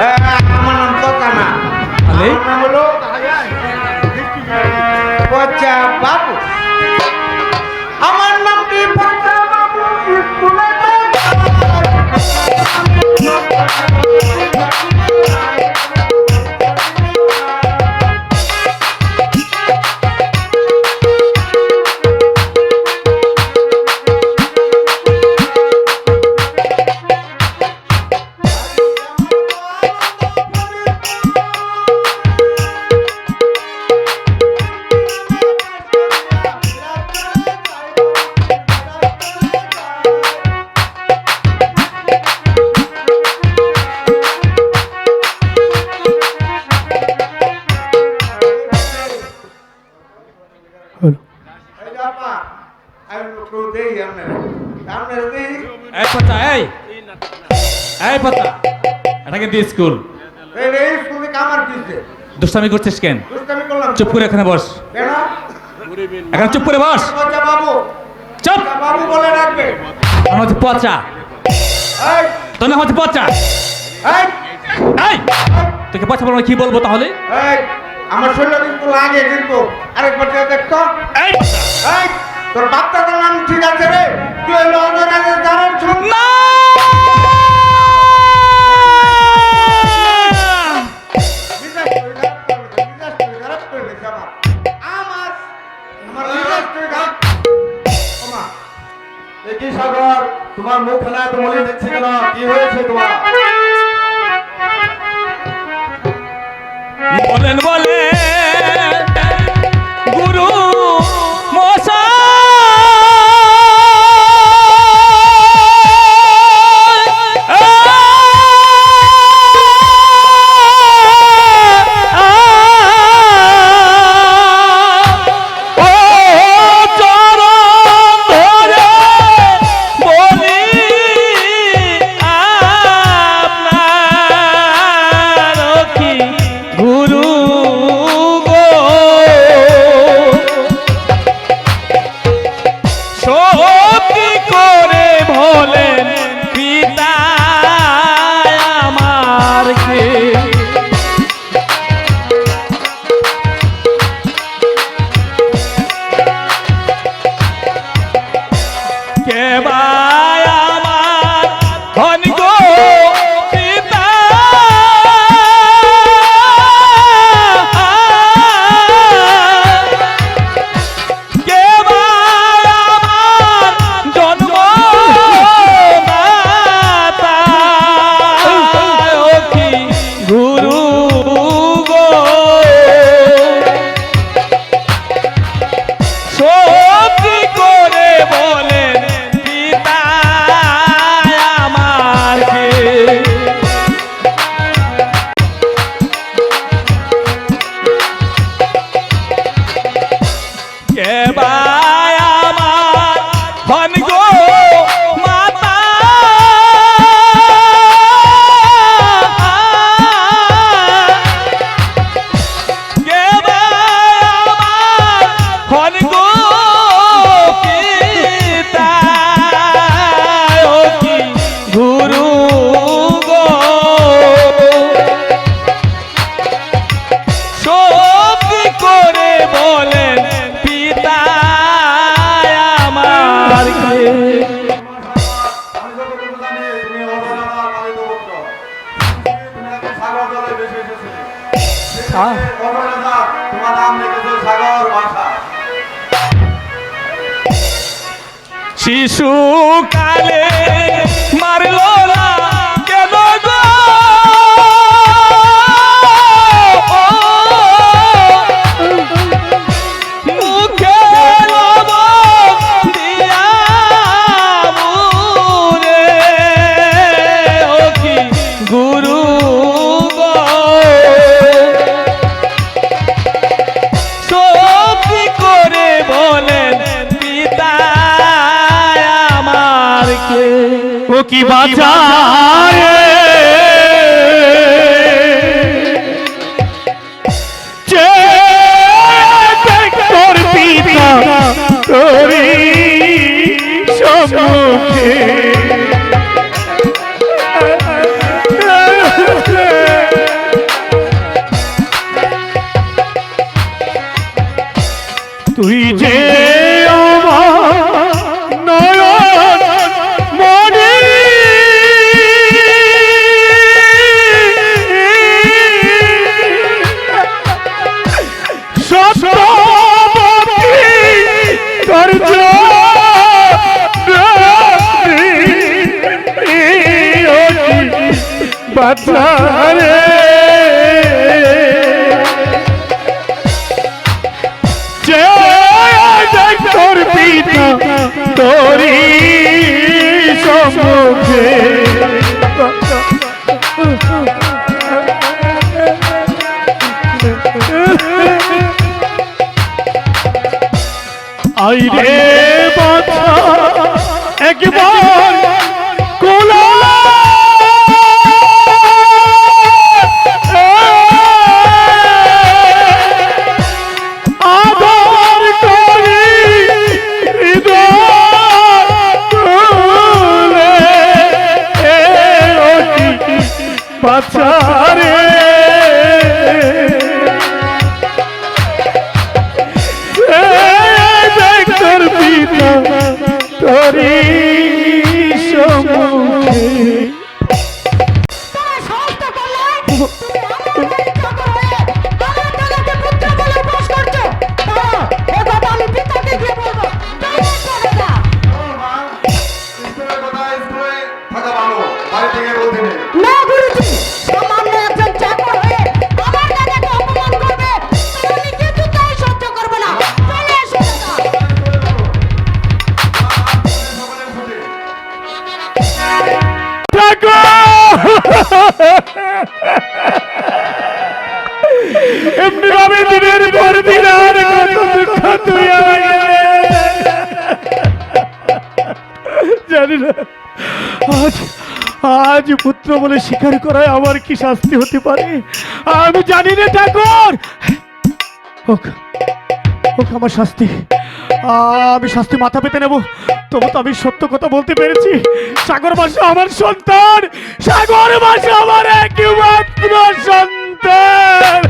আমার নাম কথা না আমি একটু দেই আপনার আপনার দেই এই পচা এই। এই পচা এটা কিন্তু স্কুল। এই রে স্কুলে কামার দিচ্ছে দুষ্টামি করছিস কেন? দুষ্টামি করলাম। চুপ করে এখানে বস। কেন? এখানে চুপ করে বস। বাবু। চুপ। বাবু বলে রাখবে আমার হচ্ছে পচা। এই। তোর নাম হচ্ছে পচা। এই। এই। তোকে পচা বলব কি বলব তাহলে? আমার শরীরে কিন্তু লাগে কিন্তু। আরেকবার দেখতো এই। তোর বাচ্চাটার নাম ঠিক আছে রে? তুই হলো অজরাজের জানার সাগর? তোমার এত দেখছি কেন? কি হয়েছে তোমার? বলেন বলে সত্যি করে বলেন কে কে ভাই আমার ধন গো শিশু কালে মারলো না কি বাঁচায়? দেখ তোর পিতা তোরি সম্মুখে। আইরে। বাচ্চারে তোর পিতা তোরি সম্মুখে এমনি ভাবে দিনের পর দিন আর কত দুঃখ তুই জানি না। আজ পুত্র বলে স্বীকার করায় আমার কি শাস্তি হতে পারে? আমি জানি না, ঠাকুর! হোক হোক আমার শাস্তি। আমি শাস্তি মাথা পেতে নেব। তবু তো আমি সত্য কথা বলতে পেরেছি। সাগর মাসে আমার সন্তান! সাগর মাসে আমার একমাত্র সন্তান!